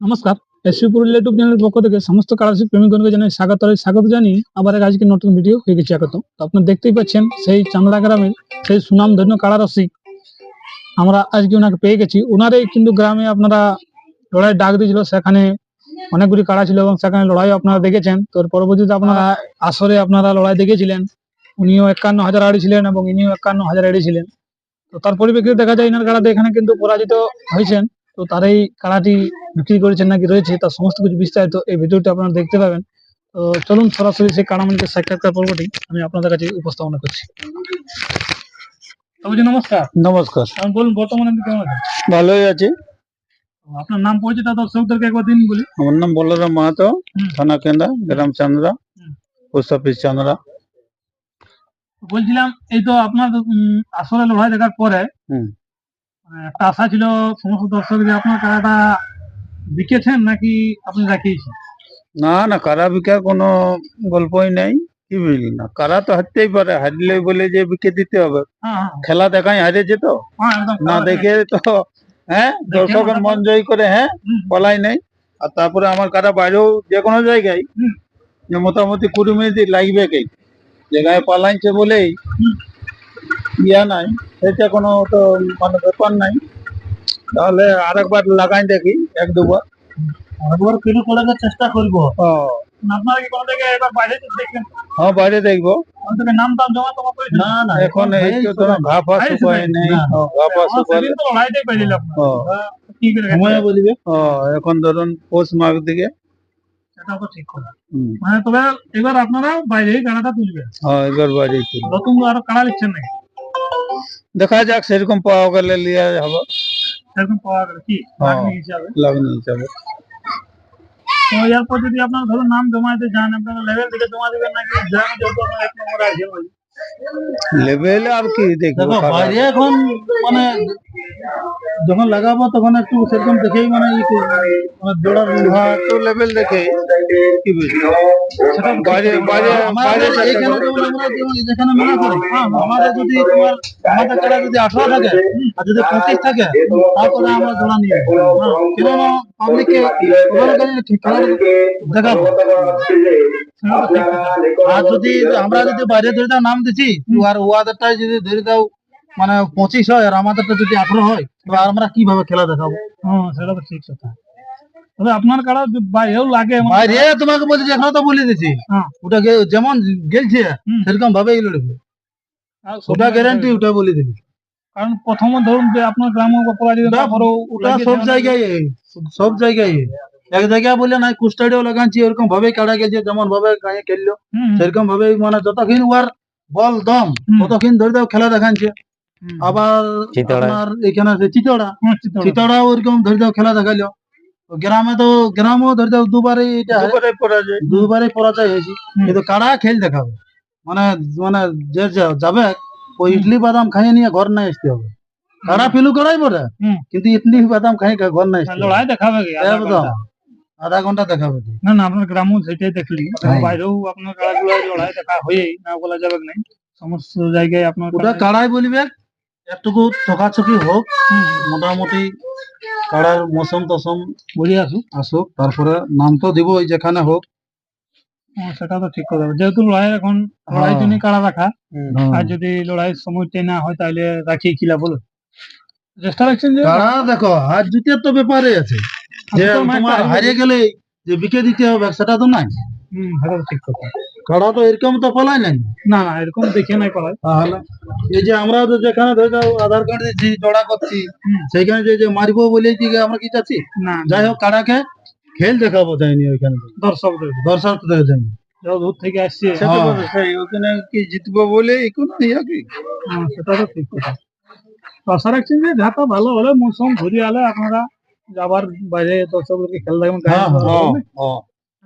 নমস্কার। SP Purulia YouTube চ্যানেলের পক্ষ থেকে সমস্ত কালারশিপ প্রেমিকগণকে জানাই স্বাগত স্বাগত জানিয়ে আবার এক আজকে নতুন ভিডিও হয়ে গেছে আগত তো আপনারা দেখতেই পাচ্ছেন সেই চামড়া গ্রামের সেই সুনাম ধন্য কাড়া রসিক। আমরা আজকে ওনাকে পেয়ে গেছি। ওনারই কিন্তু গ্রামে আপনারা লড়াই ডাক দিয়েছিল, সেখানে অনেকগুলি কাড়া ছিল এবং সেখানে লড়াই আপনারা দেখেছেন। তো পরবর্তীতে আপনারা আসরে আপনারা লড়াই দেখেছিলেন। উনিও একান্ন হাজার আড়ি ছিলেন এবং ইনিও একান্ন হাজার আড়ি ছিলেন। তো তার পরিপ্রেক্ষিতে দেখা যায়, ইনার কাড়াতে এখানে কিন্তু পরাজিত হয়েছেন। তো তার এই কাড়াটি বিক্রি করেছেন নাকি রয়েছে তার সমস্ত কিছু বিস্তারিত এই ভিডিওটি আপনারা দেখতে পাবেন। তো চলুন সরাসরি সেই কাড়ামালিকের সাক্ষাৎকার পর্বটি আমি আপনাদের কাছে উপস্থাপনা করছি। নমস্কার। নমস্কার। আমি বলুন বর্তমানে আপনি কেমন আছেন? ভালোই আছি। আপনার নাম পরিচিত দর্শকদেরকে একবার দিন বলি। আমার নাম বলরাম মাহাতো থানা গ্রাম চান্দ্রা পোস্ট অফিস চান্দ্রা। বলছিলাম এই তো আপনার আসলে লড়াই দেখার পরে একটা আশা ছিল সমস্ত দর্শক যে আপনার কাড়াটা বিকেছেন নাকি আপনি রাখিয়েছেন না না কারা বিকার কোনো গল্পই নেই কি বুঝলি না? কারা তো হারতেই পারে হারলে বলে যে বিকে দিতে হবে। হ্যাঁ হ্যাঁ। খেলা দেখাই হারেছে তো? হ্যাঁ না দেখে তো হ্যাঁ দর্শকের মন জয় করে হ্যাঁ। বলাই নেই। আর তারপরে আমার কারা বাইরেও যে কোনো জায়গায় যে মোটামুটি কুড়ি মিনিট লাগবে কে? জায়গায় পালাইছে বলেই ইয়া নাই সেটা কোনো তো মানে ব্যাপার নাই। তাহলে আরেকবার লাগাই দেখি এক দুবার। করে চেষ্টা করব। আপনারা কি কোনো থেকে এবার বাইরে দেখবেন? হ্যাঁ বাইরে দেখব। নাম টাম জমা তোমার না। না এখন এই তো তোমার ঘা ফা এই শুকায় শুকায় নেই। ঘা ফা শুকালে সেদিন তো লড়াইটাই পাইছিল আপনার ও। কি করে সময় বলিবে? এখন ধরুন দিকে। ঠিক। মানে তবে এবার আপনারা বাইরেই কাড়াটা তুলবেন। হ্যাঁ এবার বাইরে ছিল নতুন আরও কাড়া নিচ্ছেন নাকি? দেখা যাক সেরকম পাওয়া গেলে লিয়া হবে সেরকম পাওয়া গেল কি? হ্যাঁ। লাগনি হিসাবে লাগনি হিসাবে তো এরপর যদি আপনার ধরুন নাম জমাতে যান আপনারা লেভেল থেকে জমা দিবেন নাকি? গ্রামে যত আপনার এক নম্বর আছে বলি লেভেলে আর কি দেখব দেখো খারাপ। বাইরে এখন মানে যখন লাগাবো তখন একটু সেরকম দেখেই মানে জোড়ার একটু লেভেল দেখে কি বুঝলি? সেটা বাইরে বাইরে বাইরে আমাদের যেমন আমরা যেখানে মনে করি হ্যাঁ, আমাদের যদি তোমার আমাদের কাড়া যদি আঠারো থাকে আর যদি পঁচিশ থাকে তারপরে আমরা জোড়া নিয়ে যাব। হ্যাঁ, কেননা পাবলিককে খেলা দেখাবো। ঠিক আর যদি আমরা যদি বাইরে ধরে দাও নাম দিচ্ছি আর ওয়াদেরটাই যদি ধরে দাও মানে পঁচিশ হয় আর আমাদেরটা যদি আঠারো হয় তো আমরা কীভাবে খেলা দেখাবো? হ্যাঁ সেটা তো ঠিক কথা। তবে আপনার কাড়া বাইরেও লাগে বাইরে তোমাকে বলছি এখনও তো বলে দিছি হ্যাঁ। ওটা যেমন গেলছে সেরকম ভাবেই লড়বে। ওটা গ্যারান্টি ওটা বলে দিবি। কারণ প্রথম ধরুন যে আপনার গ্রামে পরাজিত ওটা- সব জায়গায় সব জায়গায়। এক জায়গায় বলে নাই কুস্টাডিও লাগাচ্ছি ওরকম ভাবে কাটা গেছে যেমন ভাবে গায়ে খেললো। সেরকম ভাবে মানে যতক্ষণ ওয়ার বল দম। ততক্ষণ ধরে দাও খেলা দেখাচ্ছে। আবার আপনার এখানে আছে চিতড়া। হ্যাঁ, চিতড়া। ওরকম ধরে দাও খেলা দেখাল তো গ্রামে তো গ্রামও ধরে দাও দুবারই এটা দুবারে পড়া যায়। পরাজয় হয়েছে কিন্তু কারা খেল দেখাবে? মানে মানে যে যাবে ওই ইডলি বাদাম খাইয়ে নিয়ে ঘর না আসতে হবে। কারা ফিলু করাই পরে হুম। কিন্তু ইডলি বাদাম খাই ঘর না আসতে লড়াই দেখাবে আধা একদম ঘণ্টা। আধা ঘণ্টা দেখাবে না না আপনার গ্রামও সেটাই দেখলি। হ্যাঁ। বাইরেও আপনার লড়াই দেখা হয়েই না বলা যাবে নাই। সমস্ত জায়গায় আপনার ওটা কাড়াই বলিবে একটুকু চকাচকি হোক মোটামুটি কাড়ার মৌসুম টসম বুঝে আসুক আসুক তারপরে নাম তো দিব যেখানে হোক। হ্যাঁ, সেটা তো ঠিক কথা। যেহেতু লড়াই এখন লড়াই হ্যাঁ। জন্য কাড়া রাখা হ্যাঁ। আর যদি লড়াইয়ের সময়টাই না হয় তাহলে রাখি কিলা বলো? চেষ্টা রাখছেন যে কাড়া দেখো হার জিতের তো ব্যাপারে আছে। যে তোমার হারিয়ে গেলে যে বিকে দিতে হবে সেটা তো নাই। হুম, সেটা ঠিক কথা। কাড়া তো এরকম তো ফলাই নাই? না না এরকম দেখে নাই তাহলে এই যে আমরা তো যেখানে ধরে আধার কার্ড দিচ্ছি জড়া করছি হুম। সেইখানে যে যে মারিবো বলেছি যে আমরা কি চাচ্ছি? না যাই হোক কাড়াকে খেল দেখাবো যাইনি ওইখানে। দর্শক থেকে যাইনি। দূর থেকে আসছে। হ্যাঁ। বলে ওখানে কি জিতবো বলে কোনো ইয়া কি? হ্যাঁ, সেটা তো ঠিক কথা। আশা রাখছেন যে ঢাকা ভালো হলে মৌসুম ঘুরে আলে আপনারা যাবার বাইরে দর্শকদেরকে খেলা দেখবেন।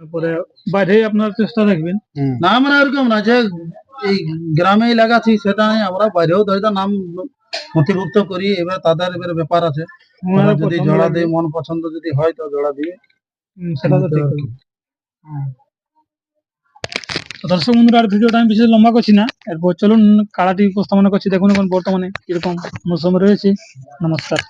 তারপরে বাইরে আপনার চেষ্টা রাখবেন। না মানে এরকম না যে এই গ্রামেই লাগাচ্ছি সেটা নয় আমরা বাইরেও ধরে নাম নথিভুক্ত করি এবার তাদের এবার ব্যাপার আছে। যদি জোড়া। দেয় মন পছন্দ যদি হয় তো জোড়া দিয়ে সেটা তো দর্শক বন্ধুরা আর ভিডিওটা আমি বেশি লম্বা করছি না। এরপর চলুন কাড়াটি উপস্থাপনা করছি। দেখুন এখন বর্তমানে কীরকম মৌসুমে রয়েছে। নমস্কার।